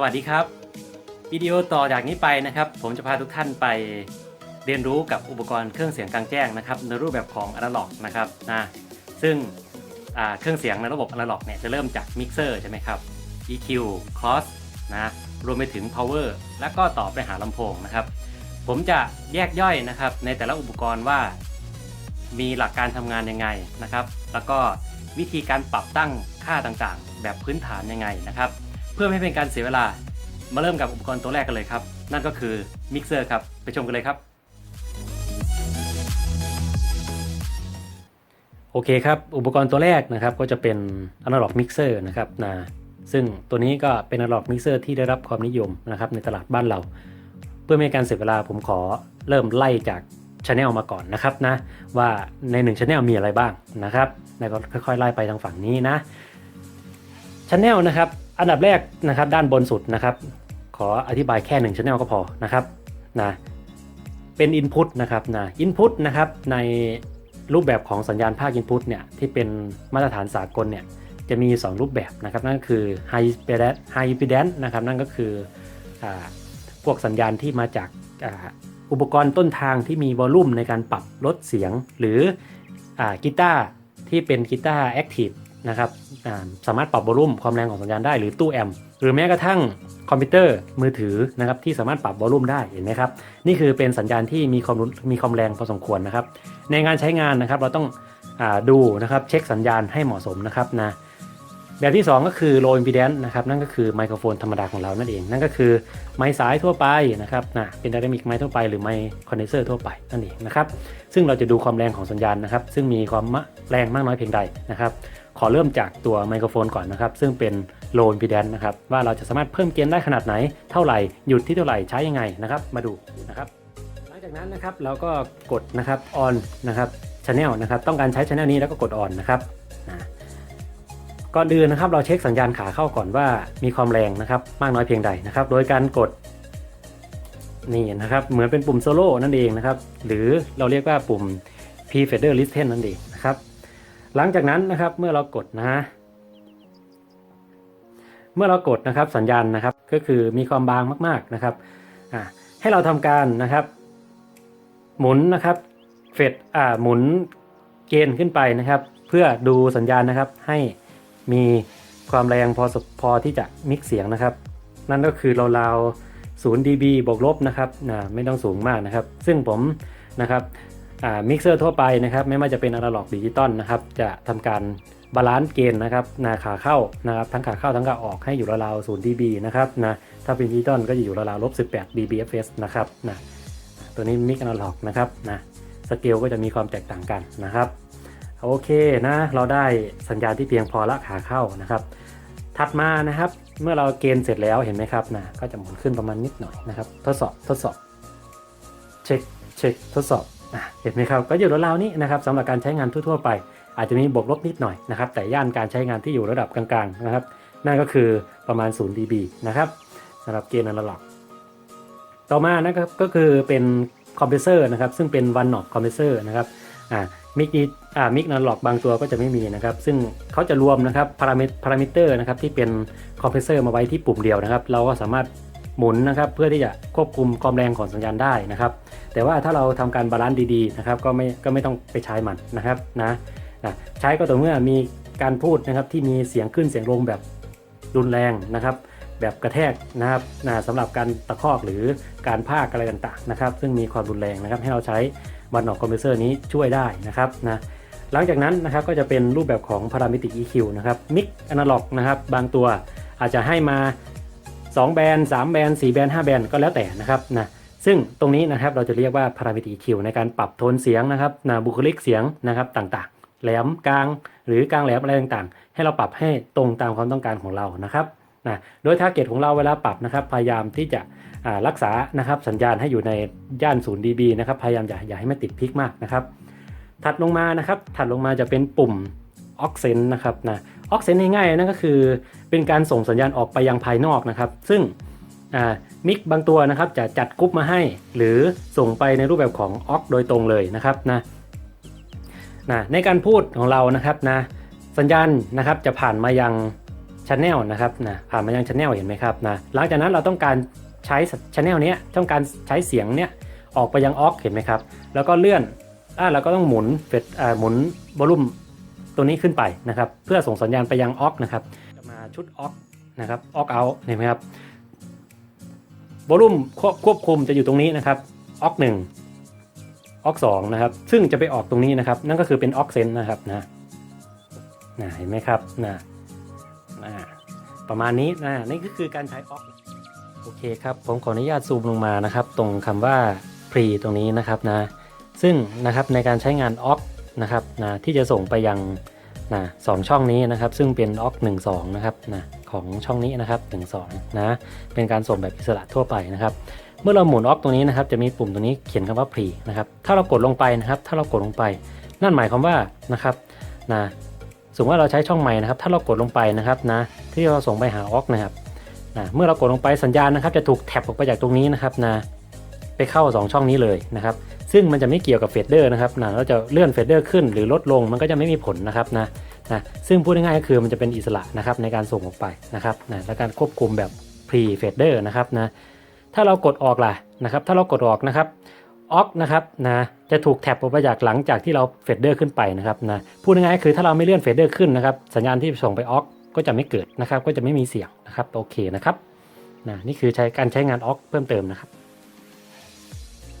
สวัสดีครับ วิดีโอต่อจากนี้ไปนะครับ ผมจะพาทุกท่านไปเรียนรู้กับอุปกรณ์เครื่องเสียงกลางแจ้งนะครับในรูปแบบของอะนาล็อกนะครับนะซึ่งเครื่องเสียงในระบบอะนาล็อกเนี่ยจะเริ่มจากมิกเซอร์ใช่ไหมครับ EQ Cross นะรวมไปถึง Power แล้วก็ต่อไปหาลำโพงนะครับ ผมจะแยกย่อยนะครับในแต่ละอุปกรณ์ว่ามีหลักการทำงานยังไงนะครับ แล้วก็วิธีการปรับตั้งค่าต่างๆ แบบพื้นฐานยังไงนะครับ พื่อไม่ให้เป็นการเสียเวลา มาเริ่มกับอุปกรณ์ตัวแรกกันเลยครับ นั่นก็คือมิกเซอร์ครับ ไปชมกันเลยครับ โอเคครับ อุปกรณ์ตัวแรกนะครับก็จะเป็น Analog Mixer นะครับนะซึ่งตัวนี้ก็เป็น Analog Mixer ที่ได้รับความนิยมนะครับในตลาดบ้านเรา เพื่อไม่ให้การเสียเวลาผมขอเริ่มไล่จากช anel มาก่อนนะครับนะว่าใน1 channel มีอะไรบ้างนะครับแล้วก็ค่อยๆไล่ไปทางฝั่งนี้นะ channel นะครับ อันดับแรกนะครับด้านบนสุดนะครับ ขออธิบายแค่1 channel ก็พอนะครับนะเป็น input นะครับนะ input นะครับในรูปแบบของสัญญาณภาค input เนี่ยที่เป็นมาตรฐานสากลเนี่ยจะมี 2 รูปแบบนะครับ นั่นก็คือ high impedance high impedance นะครับนั่นก็คืออพวกสัญญาณที่มาจากอ,อุปกรณ์ต้นทางที่มีวอลลุ่มในการปรับลดเสียง หรืออกีตาร์ที่เป็นกีตาร์แอคทีฟ นะครับสามารถปรับวอลลุ่มความแรงของสัญญาณได้หรือตู้แอมหรือแม้กระทั่งคอมพิวเตอร์มือถือนะครับที่สามารถปรับวอลลุ่มได้เห็นไหมครับนี่คือเป็นสัญญาณที่มีความมีความแรงพอสมควรนะครับ ในงานใช้งานนะครับเราต้องอดูนะครับเช็คสัญญาณให้เหมาะสมนะครับนะแบบที่ 2 ก็คือ low impedance นะครับนั่นก็คือไมโครโฟนธรรมดาของเรานั่นเอง นั่นก็คือไมค์สายทั่วไปนะครับนะเป็นไดนามิกไมค์ทั่วไปหรือไมค์คอนเดนเซอร์ทั่วไปนั่นเองนะครับซึ่งเราจะดูความแรงของสัญญาณนะครับ ซึ่งมีความแรงมากน้อยเพียงใดนะครับ ขอเริ่มจากตัวไมโครโฟนก่อนนะครับ ซึ่งเป็น low impedance นะครับ ว่าเราจะสามารถเพิ่มเกณฑ์ได้ขนาดไหน เท่าไหร่ หยุดที่เท่าไหร่ ใช้ยังไงนะครับ มาดูนะครับ หลังจากนั้นนะครับเราก็กดนะครับ on นะครับ channel นะครับ ต้องการใช้ channel นี้แล้วก็กด on นะครับก่อนอื่นนะครับเราเช็คสัญญาณขาเข้าก่อนว่ามีความแรงนะครับ มากน้อยเพียงใดนะครับ โดยการกดนี่นะครับ เหมือนเป็นปุ่มโซโล่นั่นเองนะครับ หรือเราเรียกว่าปุ่ม p fader listen นั่นเองนะครับ หลังจากนั้นนะครับเมื่อเรากดนะฮะเมื่อเรากดนะครับสัญญาณนะครับก็คือมีความบางมากๆนะครับให้เราทำการนะครับ หมุนนะครับเฟดอ่าหมุนเกณฑ์ขึ้นไปนะครับ เพื่อดูสัญญาณนะครับให้มีความแรงพอสพอที่จะมิกเสียงนะครับ นั่นก็คือราวๆ0 dB บวกลบนะครับนะไม่ต้องสูงมากนะครับ ซึ่งผมนะครับ มิกเซอร์ทั่วไปนะครับไม่ว่าจะเป็นอนาล็อกดิจิตอลนะครับจะทำการบาลานซ์เกณฑ์นะครับนาขาเข้านะครับทั้งขาเข้าทั้งขาออกให้อยู่ราวๆ0 dB นะครับนะถ้าเป็นดิจิตอลก็จะอยู่ราวๆลบ18 dBFS นะครับนะตัวนี้มิกอนาล็อกนะครับนะสเกลก็จะมีความแตกต่างกันนะครับโอเคนะเราได้สัญญาณที่เพียงพอละขาเข้านะครับ ถัดมานะครับเมื่อเราเกณฑ์เสร็จแล้วเห็นไหมครับนะก็จะหมุนขึ้นประมาณนิดหน่อยนะครับ ทดสอบทดสอบเช็คเช็คทดสอบอะ เห็นไหมครับก็อยู่ราวๆนี้นะครับสำหรับการใช้งานทั่วๆไป อาจจะมีบวกลบนิดหน่อยนะครับแต่ย่านการใช้งานที่อยู่ระดับกลางๆนะครับนั่นก็คือประมาณ 0 dB นะครับสำหรับเกณฑ์อนาล็อก ต่อมานะครับก็คือเป็นคอมเพรสเซอร์นะครับซึ่งเป็นวันนอ b คอมเพรสเซอร์นะครับอ่ามิกอ่ามิกนันล็อกบางตัวก็จะไม่มีนะครับ ซึ่งเขาจะรวมนะครับพารามิพารามิเตอร์นะครับที่เป็นคอมเพรสเซอร์มาไว้ที่ปุ่มเดียวนะครับ เราก็สามารถ หมุนนะครับเพื่อที่จะควบคุมความแรงของสัญญาณได้นะครับ แต่ว่าถ้าเราทำการบาลานซ์ดีๆนะครับก็ไม่ก็ไม่ต้องไปใช้มันนะครับนะนะใช้ก็ต่อเมื่อมีการพูดนะครับที่มีเสียงขึ้นเสียงลงแบบรุนแรงนะครับ แบบกระแทกนะครับนะสำหรับการตะคอกหรือการพากอะไรต่างๆนะครับ ซึ่งมีความรุนแรงนะครับ ให้เราใช้วันออกคอมเพรสเซอร์นี้ช่วยได้นะครับนะหลังจากนั้นนะครับก็จะเป็นรูปแบบของ Parametric EQ นะครับมิกอนาล็อกนะครับ บางตัวอาจจะให้มา 2 แบนด์3แบนด์4แบนด์5แบนด์ก็แล้วแต่นะครับนะซึ่งตรงนี้นะครับเราจะเรียกว่า Parametric EQ ในการปรับโทนเสียงนะครับนะบุคลิกเสียงนะครับต่างๆ แหลมกลาง หรือกลางแหลมอะไรต่างๆ ให้เราปรับให้ตรงตามความต้องการของเรานะครับนะโดยทาร์เก็ตของเราเวลาปรับนะครับพยายามที่จะรักษานะครับสัญญาณให้อยู่ในย่าน0 dB นะครับพยายามอย่าอย่าให้มันติดพีคมากนะครับถัดลงมานะครับถัดลงมาจะเป็นปุ่ม o x c e n นนะครับนะ o x c e n ง่ายๆนั่นก็คือเป็นการส่งสัญญาณออกไปยังภายนอกนะครับ ซึ่งมิกบางตัวนะครับจะจัดกรุ๊ปมาให้ หรือส่งไปในรูปแบบของ o x โดยตรงเลยนะครับนะนะในการพูดของเรานะครับนะสัญญาณนะครับจะผ่านมายังช n แนลนะครับนะผ่านมายังช n แนลเห็นไหมครับนะหลังจากนั้นเราต้องการใช้ช n แนลเนี้ยต้องการใช้เสียงเนี้ยออกไปยังออกเห็นไหมครับ แล้วก็เลื่อนอ่าเราก็ต้องหมุนเฟดอ่าหมุนวอลลุ่ม ตัวนี้ขึ้นไปนะครับเพื่อส่งสัญญาณไปยังออกนะครับจะมาชุดออกนะครับออกเอาเห็นไหมครับวอลลุ่มควบคุมจะอยู่ตรงนี้นะครับออกหนึ่งออกสองนะครับซึ่งจะไปออกตรงนี้นะครับ นั่นก็คือเป็นออกเซนนะครับนะนะเห็นไหมครับนะนะประมาณนี้นะนี่ก็คือการใช้ออกโอเคครับผมขออนุญาตซูมลงมานะครับ ตรงคำว่า pre ตรงนี้นะครับนะซึ่งนะครับในการใช้งาน OC นะครับนะที่จะส่งไปยังนะสองช่องนี้นะครับ ซึ่งเป็น OC 1 2นะครับนะของช่องนี้นะครับ1 2นะเป็นการส่งแบบอิสระทั่วไปนะครับ เมื่อเราหมุน OC ตรงนี้นะครับ จะมีปุ่มตรงนี้เขียนคำว่า pre นะครับถ้าเรากดลงไปนะครับ ถ้าเรากดลงไป นั่นหมายความว่านะครับนะสมมติว่าเราใช้ช่องใหม่นะครับ ถ้าเรากดลงไปนะครับนะที่เราส่งไปหา OC นะครับนะเมื่อเรากดลงไปสัญญาณนะครับ จะถูกแท็บออกไปจากตรงนี้นะครับนะไปเข้า 2 ช่องนี้เลยนะครับ ซึ่งมันจะไม่เกี่ยวกับเฟดเดอร์นะครับนะเราจะเลื่อนเฟดเดอร์ขึ้นหรือลดลงมันก็จะไม่มีผลนะครับนะนะซึ่งพูดง่ายๆก็คือมันจะเป็นอิสระนะครับในการส่งออกไปนะครับนะและการควบคุมแบบ pre fader นะครับนะถ้าเรากดออกล่ะนะครับ ถ้าเรากดออกนะครับออกนะครับนะจะถูกแท็บออกไปจากหลังจากที่เราเฟดเดอร์ขึ้นไปนะครับนะพูดง่ายๆก็คือถ้าเราไม่เลื่อนเฟดเดอร์ขึ้นนะครับสัญญาณที่ส่งไปออกก็จะไม่เกิดนะครับ ก็จะไม่มีเสียงนะครับโอเคนะครับนะนี่คือใช้การใช้งานออกเพิ่มเติมนะครับ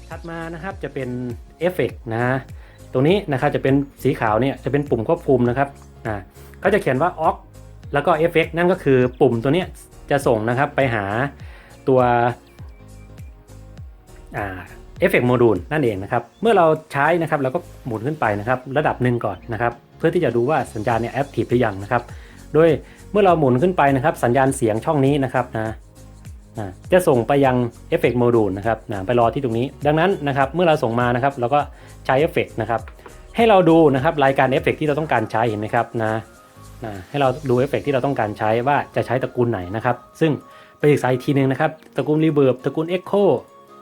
ถัดมานะครับจะเป็นเอฟเฟกนะตรงนี้นะครับจะเป็นสีขาวเนี่ยจะเป็นปุ่มควบคุมนะครับอ่าก็จะเขียนว่าออกแล้วก็เอฟเฟกนั่นก็คือปุ่มตัวเนี้ยจะส่งนะครับไปหาตัวอ่าเอฟเฟกโมดูลนั่นเองนะครับ เมื่อเราใช้นะครับเราก็หมุนขึ้นไปนะครับระดับหนึ่งก่อนนะครับ เพื่อที่จะดูว่าสัญญาณเนี่ยแอคทีฟหรือยังนะครับ โดยเมื่อเราหมุนขึ้นไปนะครับ สัญญาณเสียงช่องนี้นะครับนะนะ จะส่งไปยังเอฟเฟกโมดูลนะครับนะไปรอที่ตรงนี้ ดังนั้นนะครับเมื่อเราส่งมานะครับเราก็ใช้เอฟเฟกนะครับให้เราดูนะครับรายการเอฟเฟกที่เราต้องการใช้เห็นไหมครับนะนะให้เราดูเอฟเฟกที่เราต้องการใช้ว่าจะใช้ตระกูลไหนนะครับ ซึ่งไปศึกษาอีกทีหนึงนะครับตระกูลรีเบิร์บตระกูลเอ็กโค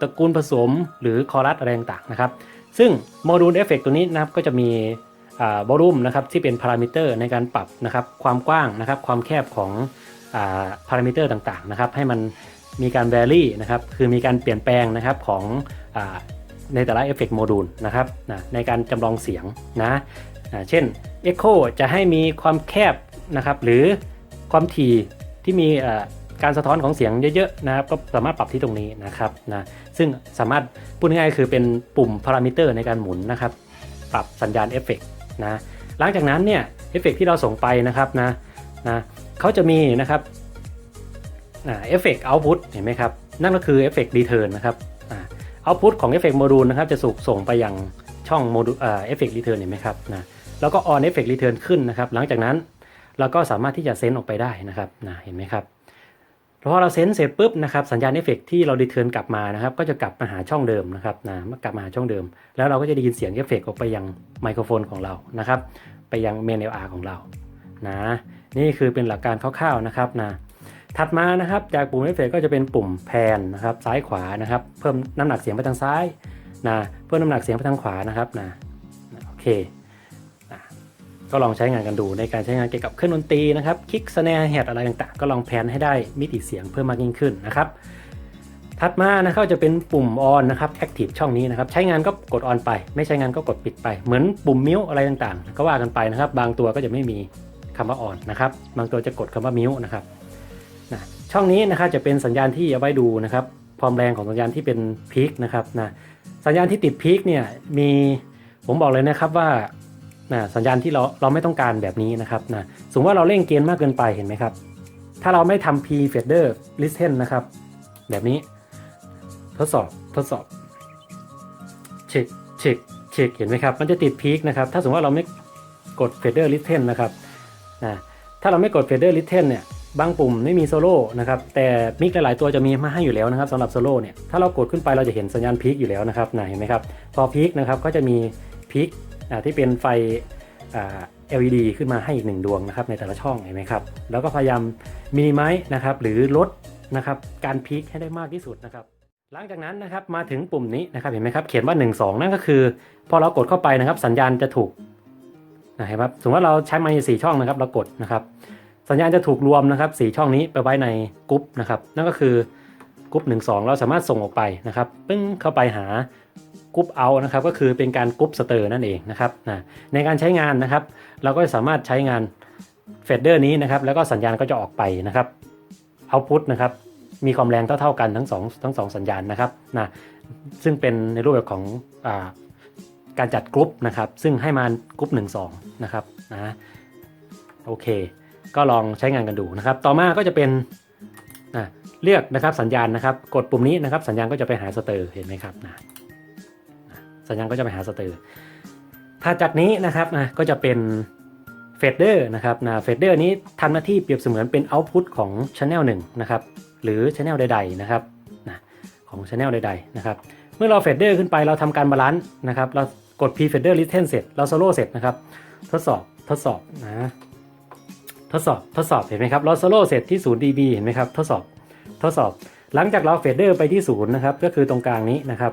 ตระกูลผสมหรือคอรัสอะไรต่างๆนะครับ ซึ่งโมดูลเอฟเฟกตัวนี้นะครับก็จะมีวอลลุ่มนะครับที่เป็นพารามิเตอร์ในการปรับนะครับความกว้างนะครับความแคบของพารามิเตอร์ต่างๆนะครับให้มัน มีการ vary นะครับ คือมีการเปลี่ยนแปลงนะครับของอในแต่ละเอฟเฟกต์โมดูลนะครับนะในการจำลองเสียงนะอ่าเช่น Echo จะให้มีความแคบนะครับหรือความถี่ที่มีการสะท้อนของเสียงเยอะๆนะครับก็สามารถปรับที่ตรงนี้นะครับนะซึ่งสามารถพูดง่ายๆคือเป็นปุ่มพารามิเตอร์ในการหมุนนะครับ ปรับสัญญาณเอฟเฟกต์นะหลังจากนั้นเนี่ยเอฟเฟกที่เราส่งไปนะครับนะนะเขาจะมีนะครับ เอฟเฟกต์เอาพุตเห็นไหมครับ นั่นก็คือเอฟเฟกต์รีเทิร์นนะครับเอาพุตของเอฟเฟกต์โมดูลนะครับจะสูกส่งไปยังช่องโมดูลเอฟเฟกต์รีเทิร์นเห็นไหมครับนะแล้วก็ออนเอฟเฟกต์รีเทิร์นขึ้นนะครับ หลังจากนั้นเราก็สามารถที่จะเซนออกไปได้นะครับนะเห็นไหมครับพอเราเซนเสร็จปุ๊บนะครับสัญญาณเอฟเฟกที่เรารีเทิร์นกลับมานะครับ ก็จะกลับมาหาช่องเดิมนะครับนะกลับมาหาช่องเดิม แล้วเราก็จะได้ยินเสียงเอฟเฟกออกไปยังไมโครโฟนของเรานะครับ ไปยังเมน LR ของเรานะนี่คือเป็นหลักการคร่าวๆนะครับนะ ถัดมานะครับจากปุ่มเอฟเฟกก็จะเป็นปุ่มแพนนะครับซ้ายขวานะครับ เพิ่มน้ำหนักเสียงไปทางซ้ายนะเพิ่มน้ำหนักเสียงไปทางขวานะครับนะโอเคนะก็ลองใช้งานกันดูในการใช้งานเกี่ยวกับเครื่องดนตรีนะครับคลิกสแนร์แฮดอะไรต่างๆ ก็ลองแพนให้ได้มิติเสียงเพิ่มมากยิ่งขึ้นนะครับถัดมานะครับจะเป็นปุ่ม on นนะครับ active ช่องนี้นะครับใช้งานก็กด on ไป ไม่ใช้งานก็กดปิดไป เหมือนปุ่มมิวอะไรต่างๆ ก็ว่ากันไปนะครับ บางตัวก็จะไม่มีคำว่า on นนะครับบางตัวจะกดคำว่ามิวนะครับ นะช่องนี้นะครับจะเป็นสัญญาณที่เอาไว้ดูนะครับความแรงของสัญญาณที่เป็นพีคนะครับนะสัญญาณที่ติดพีคเนี่ยมีผมบอกเลยนะครับว่านะสัญญาณที่เราเราไม่ต้องการแบบนี้นะครับนะสมมติว่าเราเร่งเกณฑ์มากเกินไปเห็นไหมครับ ถ้าเราไม่ทำ p fader listen นะครับ แบบนี้ ทดสอบทดสอบเช็คเช็คเช็คเห็นไหมครับ มันจะติดพีคนะครับ ถ้าสมมติว่าเราไม่กด fader listen นะครับนะถ้าเราไม่กด fader listen เนี่ย บางปุ่มไม่มีโซโล่นะครับแต่มิกหลาย ๆ ตัวจะมีมาให้อยู่แล้วนะครับสำหรับโซโล่เนี่ยถ้าเรากดขึ้นไปเราจะเห็นสัญญาณพีคอยู่แล้วนะครับนะเห็นไหมครับพอพีคนะครับก็จะมีพีคที่เป็นไฟ LED ขึ้นมาให้อีกหนึ่งดวงนะครับในแต่ละช่องเห็นไหมครับแล้วก็พยายามมินิมัลนะครับหรือลดนะครับการพีคให้ได้มากที่สุดนะครับหลังจากนั้นนะครับมาถึงปุ่มนี้นะครับเห็นไหมครับเขียนว่า 1 2 นั่นก็คือ พอเรากดเข้าไปนะครับสัญญาณจะถูกนะครับสมมติว่าเราใช้ไมค์สี่ช่องนะครับเรากดนะครับ สัญญาณจะถูกรวมนะครับสีช่องนี้ไปไว้ในกรุ๊ปนะครับนั่นก็คือกรุ๊ปหนึ่งสองเราสามารถส่งออกไปนะครับปึ้งเข้าไปหากรุ๊ปเอานะครับก็คือเป็นการกรุ๊ปสเตอร์นั่นเองนะครับนะในการใช้งานนะครับ เราก็สามารถใช้งานเฟดเดอร์นี้นะครับแล้วก็สัญญาณก็จะออกไปนะครับเอาพุทนะครับมีความแรงเท่าๆกันทั้งสองทั้งสองสัญญาณนะครับนะซึ่งเป็นในรูปแบบของอการจัดกรุ๊ปนะครับซึ่งให้มากรุ๊ป1 2นะครับนะโอเค ก็ลองใช้งานกันดูนะครับ ต่อมาก็จะเป็นนะเลือกนะครับสัญญาณนะครับ กดปุ่มนี้นะครับ สัญญาณก็จะไปหาสเตอร์เห็นไหมครับนะสัญญาณก็จะไปหาสเตอร์ถ้าจากนี้นะครับนะก็จะเป็นเฟดเดอร์นะครับนะเฟดเดอร์นี้ทำหน้าที่เปรียบเสมือนเป็นเอาต์พุตของช anel หนึ่งนะครับ หรือช anel ใด ๆ นะครับนะของช anel ใด ๆ นะครับ เมื่อเราเฟดเดอร์ขึ้นไปเราทำการบาลานซ์นะครับ เรากด p fader listen เสร็จ เราโซโล่เสร็จนะครับ ทดสอบทดสอบนะ ทดสอบทดสอบเห็นไหมครับเราโซโล่เสร็จที่ 0 dB เห็นไหมครับทดสอบทดสอบ หลังจากเราเฟดเดอร์ไปที่ศูนย์นะครับ ก็คือตรงกลางนี้นะครับ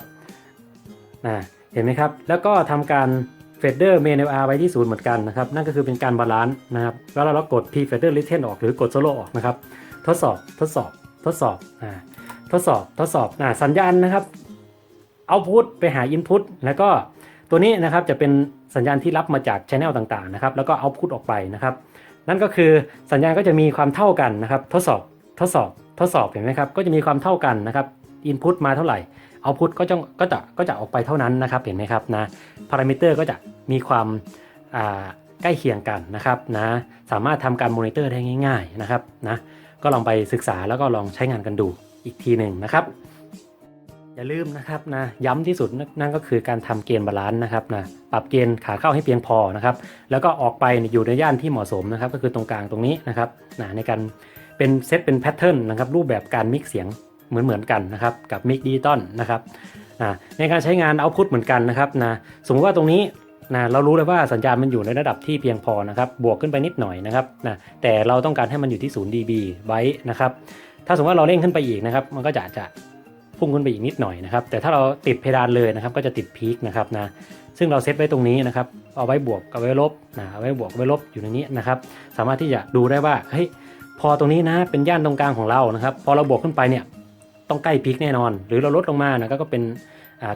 นะเห็นไหมครับ แล้วก็ทำการเฟดเดอร์เมนอาร์ไว้ที่ศูนย์เหมือนกันนะครับ นั่นก็คือเป็นการบาลานซ์นะครับแล้วเรากด p fader listen ออกหรือกดโซโล่ออกนะครับ ทดสอบทดสอบทดสอบอ่าทดสอบทดสอบอ่าสัญญาณนะครับเอาพุตไปหาอินพุตแล้วก็ตัวนี้นะครับจะเป็น สัญญาณที่รับมาจากช anel ต่างๆนะครับแล้วก็เอาพุตออกไปนะครับนั่นก็คือสัญญาณก็จะมีความเท่ากันนะครับทดสอบทดสอบทดสอบเห็นไหมครับก็จะมีความเท่ากันนะครับอินพุตมาเท่าไหร่เอาพุตก็จะก็จะก็จะออกไปเท่านั้นนะครับเห็นไหมครับนะพารามิเตอร์ก็จะมีความใกล้เคียงกันนะครับนะสามารถทำการมอนิเตอร์ได้ง่าย ๆนะครับนะก็ลองไปศึกษาแล้วก็ลองใช้งานกันดูอีกทีหนึ่งนะครับ อย่าลืมนะครับนะย้ำที่สุดนั่นก็คือการทำเกณฑ์บาลานซ์นะครับนะปรับเกณฑ์ขาเข้าให้เพียงพอนะครับ แล้วก็ออกไปอยู่ในย่านที่เหมาะสมนะครับ ก็คือตรงกลางตรงนี้นะครับนะในการเป็นเซตเป็นแพทเทิร์นนะครับ รูปแบบการมิกเสียงเหมือนเหมือนกันนะครับกับมิกดิจิตอลนะครับอ่าในการใช้งานเอาพุตเหมือนกันนะครับนะสมมติว่าตรงนี้นะเรารู้เลยว่าสัญญาณมันอยู่ในระดับที่เพียงพอนะครับ บวกขึ้นไปนิดหน่อยนะครับนะแต่เราต้องการให้มันอยู่ที่ 0 dB ไว้นะครับ ถ้าสมมติว่าเราเร่งขึ้นไปอีกนะครับ มันก็จะจะ พุ่งขึ้นไปอีกนิดหน่อยนะครับ แต่ถ้าเราติดเพดานเลยนะครับ ก็จะติดพีคนะครับนะซึ่งเราเซตไว้ตรงนี้นะครับ เอาไว้บวกเอาไว้ลบนะเอาไว้บวกเอาไว้ลบอยู่ในนี้นะครับ สามารถที่จะดูได้ว่าเฮ้ยพอตรงนี้นะเป็นย่านตรงกลางของเรานะครับ พอเราบวกขึ้นไปเนี่ยต้องใกล้พีคแน่นอน หรือเราลดลงมานะก็เป็น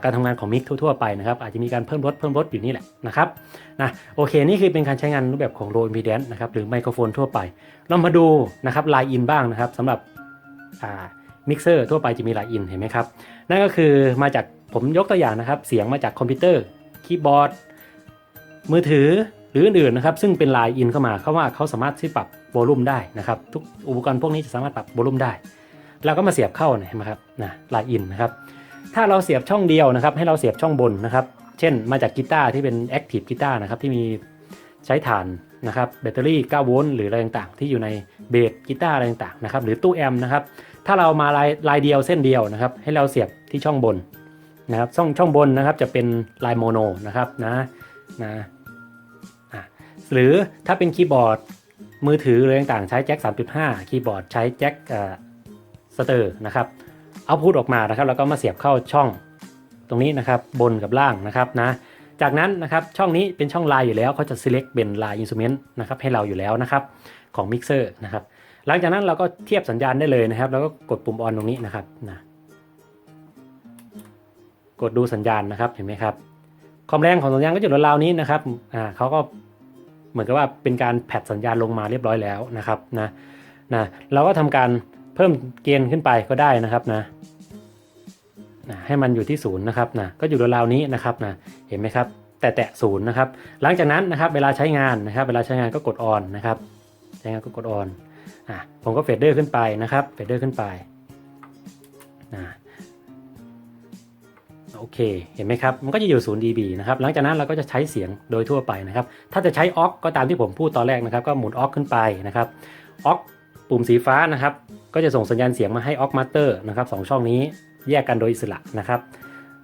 การทำงานของมิกทั่วๆไปนะครับอาจจะมีการเพิ่มลดเพิ่มลดอยู่นี่แหละนะครับนะโอเคนี่คือเป็นการใช้งานรูปแบบของ low impedance นะครับหรือไมโครโฟนทั่วไป เรามาดูนะครับไลน์อินบ้างนะครับสำหรับ มิกเซอร์ทั่วไปจะมีไลน์อินเห็นไหมครับ นั่นก็คือมาจากผมยกตัวอย่างนะครับ เสียงมาจากคอมพิวเตอร์คีย์บอร์ด มือถือหรืออื่นๆนะครับ ซึ่งเป็นไลน์อินเข้ามาเขาว่าเขาสามารถที่ปรับโวลูมได้นะครับ ทุกอุปกรณ์พวกนี้จะสามารถปรับโวลูมได้เราก็มาเสียบเข้าเนี่ยเห็นไหมครับนะไลน์อินนะครับ ถ้าเราเสียบช่องเดียวนะครับ ให้เราเสียบช่องบนนะครับ เช่น มาจากกีตาร์ที่เป็นแอคทีฟกีตาร์นะครับที่มีใช้ฐานนะครับแบตเตอรี่ 9 โวลต์หรืออะไรต่างๆ ที่อยู่ในเบสกีตาร์อะไรต่างๆนะครับหรือตู้แอมป์นะครับ ถ้าเรามาลายลายเดียวเส้นเดียวนะครับ ให้เราเสียบที่ช่องบนนะครับช่องช่องบนนะครับจะเป็นลายโมโนนะครับนะนะหรือถ้าเป็นคีย์บอร์ดมือถืออะไรต่างๆใช้แจ็ค 3.5 คีย์บอร์ดใช้แจ็คสเตอร์นะครับเอาพุทออกมานะครับแล้วก็มาเสียบเข้าช่องตรงนี้นะครับบนกับล่างนะครับนะจากนั้นนะครับช่องนี้เป็นช่องลายอยู่แล้วเขาจะ select เป็นลาย instrument นะครับให้เราอยู่แล้วนะครับของ mixer นะครับ หลังจากนั้นเราก็เทียบสัญญาณได้เลยนะครับ แล้วก็กดปุ่มออนตรงนี้นะครับนะกดดูสัญญาณนะครับเห็นไหมครับ ความแรงของสัญญาณก็อยู่ราวๆนี้นะครับอ่าเขาก็เหมือนกับว่าเป็นการแผดสัญญาณลงมาเรียบร้อยแล้วนะครับนะนะเราก็ทำการเพิ่มเกณฑ์ขึ้นไปก็ได้นะครับนะนะให้มันอยู่ที่ศูนย์นะครับนะก็อยู่ราวๆนี้นะครับนะเห็นไหมครับแต่แตะศูนย์นะครับ หลังจากนั้นนะครับเวลาใช้งานนะครับ เวลาใช้งานก็กดออนนะครับ ใช้งานก็กดออน่ะผมก็เฟดเดอร์ขึ้นไปนะครับเฟดเดอร์ขึ้นไปอ่าโอเค เห็นไหมครับ มันก็จะอยู่ 0 dB นะครับ หลังจากนั้นเราก็จะใช้เสียงโดยทั่วไปนะครับ ถ้าจะใช้ออกก็ตามที่ผมพูดตอนแรกนะครับ ก็หมุนออกขึ้นไปนะครับออกปุ่มสีฟ้านะครับ ก็จะส่งสัญญาณเสียงมาให้ออกมาสเตอร์นะครับสองช่องนี้แยกกันโดยอิสระนะครับ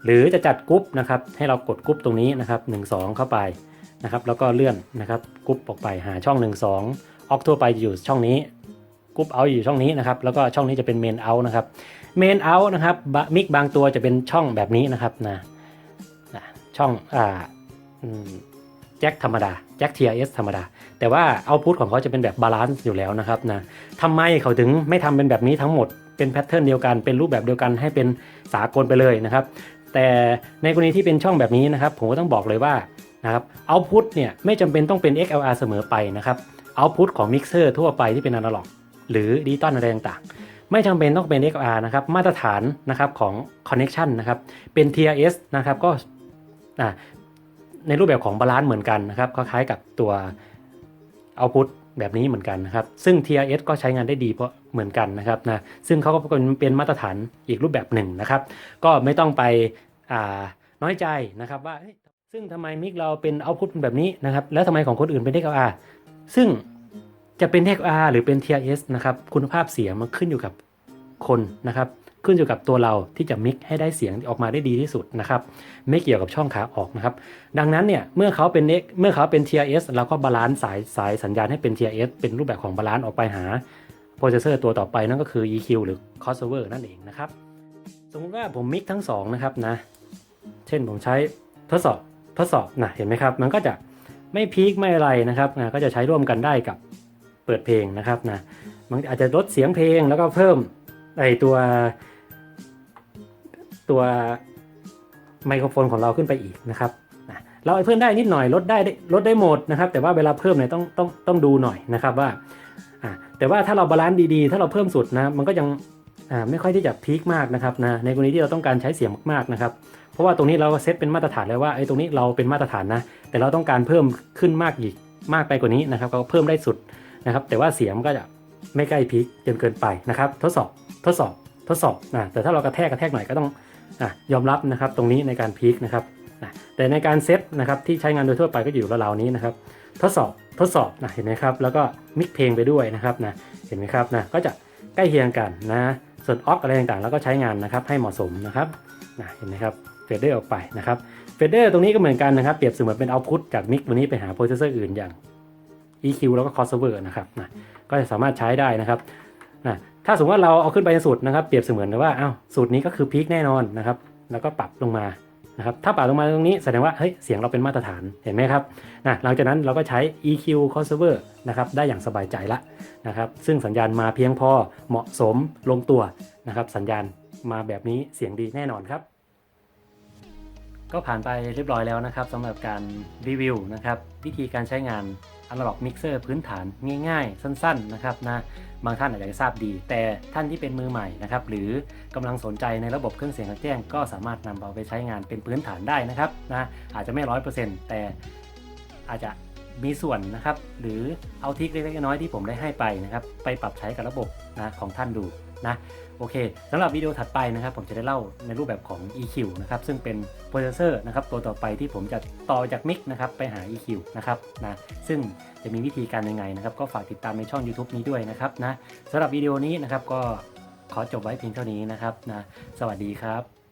หรือจะจัดกรุ๊ปนะครับ ให้เรากดกรุ๊ปตรงนี้นะครับ 1 2 เข้าไปนะครับ แล้วก็เลื่อนนะครับกรุ๊ปออกไปหาช่อง 1 2ออกทั่วไปจะอยู่ช่องนี้ กรุ๊ปเอาอยู่ช่องนี้นะครับ แล้วก็ช่องนี้จะเป็นเมนเอานะครับ เมนเอานะครับมิกบางตัวจะเป็นช่องแบบนี้นะครับนะช่องอ่าอืมจ็คธรรมดาแจ็ค TRS ธรรมดา แต่ว่าเอาพุทของเขาจะเป็นแบบบาลานซ์อยู่แล้วนะครับนะทำไมเขาถึงไม่ทำเป็นแบบนี้ทั้งหมดเป็นแพทเทิร์นเดียวกันเป็นรูปแบบเดียวกันให้เป็นสากลไปเลยนะครับ แต่ในกรณีที่เป็นช่องแบบนี้นะครับ ผมก็ต้องบอกเลยว่านะครับเอาพุทเนี่ยไม่จำเป็นต้องเป็น XLR เสมอไปนะครับเอาพุทของมิกเซอร์ทั่วไปที่เป็นอนาล็อก หรือดิจิตอลอะไรต่างๆ ไม่จำเป็นต้องเป็น XR นะครับมาตรฐานนะครับของ Connection นะครับเป็น TRS นะครับก็ในรูปแบบของบาลานซ์เหมือนกันนะครับคล้ายๆกับตัวเอาพุทแบบนี้เหมือนกันนะครับ ซึ่ง TRS ก็ใช้งานได้ดีเพราะเหมือนกันนะครับนะ ซึ่งเขาก็เป็นเป็นมาตรฐานอีกรูปแบบหนึ่งนะครับ ก็ไม่ต้องไปน้อยใจนะครับว่า ซึ่งทำไมมิกเราเป็นเอาพุทแบบนี้นะครับ แล้วทำไมของคนอื่นเป็น XLR ซึ่ง จะเป็น XR หรือเป็น TRS นะครับคุณภาพเสียงมันขึ้นอยู่กับคนนะครับ ขึ้นอยู่กับตัวเราที่จะมิกให้ได้เสียงออกมาได้ดีที่สุดนะครับ ไม่เกี่ยวกับช่องขาออกนะครับ ดังนั้นเนี่ยเมื่อเขาเป็นเมื่อเขาเป็น TRS เราก็บาลานซ์สายสายสัญญาณให้เป็น TRS เป็นรูปแบบของบาลานซ์ออกไปหาโปรเซสเซอร์ตัวต่อไปนั่นก็คือ EQ หรือ crossover นั่นเองนะครับ สมมติว่าผมมิกทั้งสองนะครับนะ เช่นผมใช้ทดสอบทดสอบนะเห็นไหมครับ มันก็จะไม่พีคไม่อะไรนะครับนะก็จะใช้ร่วมกันได้กับ เปิดเพลงนะครับนะมันอาจจะลดเสียงเพลงแล้วก็เพิ่มไอตัวตัวไมโครโฟนของเราขึ้นไปอีกนะครับนะเราเพิ่มได้นิดหน่อยลดได้ลดได้หมดนะครับ แต่ว่าเวลาเพิ่มเนี่ยต้องต้องต้องดูหน่อยนะครับว่าอ่าแต่ว่าถ้าเราบาลานซ์ดีๆ ถ้าเราเพิ่มสุดนะมันก็ยังอ่าไม่ค่อยที่จะพีคมากนะครับนะในกรณีที่เราต้องการใช้เสียงมากๆนะครับ เพราะว่าตรงนี้เราเซตเป็นมาตรฐานแล้วว่าไอ้ตรงนี้เราเป็นมาตรฐานนะแต่เราต้องการเพิ่มขึ้นมากอีกมากไปกว่านี้นะครับ ก็เพิ่มได้สุด นะครับ แต่ว่าเสียงก็จะไม่ใกล้พีคจนเกินไปนะครับ ทดสอบทดสอบทดสอบนะแต่ถ้าเรากระแทกกระแทกหน่อยก็ต้องอะยอมรับนะครับ ตรงนี้ในการพีคนะครับนะแต่ในการเซตนะครับที่ใช้งานโดยทั่วไปก็อยู่ราวๆนี้นะครับ ทดสอบทดสอบนะเห็นไหมครับ แล้วก็มิกเพลงไปด้วยนะครับนะเห็นไหมครับนะก็จะใกล้เคียงกันนะส่วนออกอะไรต่างๆแล้วก็ใช้งานนะครับให้เหมาะสมนะครับนะเห็นไหมครับเฟดเดอร์ออกไปนะครับเฟดเดอร์ตรงนี้ก็เหมือนกันนะครับเปรียบเสมือนเป็นเอาพุตจากมิกตัวนี้ไปหาโปรเซสเซอร์อื่นอย่าง EQ แล้วก็ crossover นะครับนะก็จะสามารถใช้ได้นะครับนะถ้าสมมติว่าเราเอาขึ้นไปในสุดนะครับ เปรียบเสมือนว่าอ้าวสูตรนี้ก็คือพีคแน่นอนนะครับ แล้วก็ปรับลงมานะครับถ้าปรับลงมาตรงนี้แสดงว่าเฮ้ยเสียงเราเป็นมาตรฐานเห็นไหมครับนะหลังจากนั้นเราก็ใช้ EQ crossover นะครับได้อย่างสบายใจละนะครับ ซึ่งสัญญาณมาเพียงพอเหมาะสมลงตัวนะครับ สัญญาณมาแบบนี้เสียงดีแน่นอนครับ ก็ผ่านไปเรียบร้อยแล้วนะครับสำหรับการรีวิวนะครับ วิธีการใช้งาน Analog Mixer พื้นฐานง่ายๆ สั้นๆนะครับนะบางท่านอาจจะทราบดี แต่ท่านที่เป็นมือใหม่นะครับหรือกำลังสนใจในระบบเครื่องเสียงกลางแจ้ง ก็สามารถนำเอาไปใช้งานเป็นพื้นฐานได้นะครับนะอาจจะไม่ร้อยเปอร์เซ็นต์แต่อาจจะมีส่วนนะครับ หรือเอาทิคเล็กๆน้อยๆที่ผมได้ให้ไปนะครับ ไปปรับใช้กับระบบนะของท่านดู นะโอเคสำหรับวิดีโอถัดไปนะครับ ผมจะได้เล่าในรูปแบบของ EQ นะครับซึ่งเป็นโปรเซสเซอร์นะครับตัวต่อไปที่ผมจะต่อจากมิกนะครับไปหา EQ นะครับนะซึ่งจะมีวิธีการยังไงนะครับก็ฝากติดตามในช่อง YouTube นี้ด้วยนะครับนะสำหรับวิดีโอนี้นะครับก็ขอจบไว้เพียงเท่านี้นะครับนะสวัสดีครับ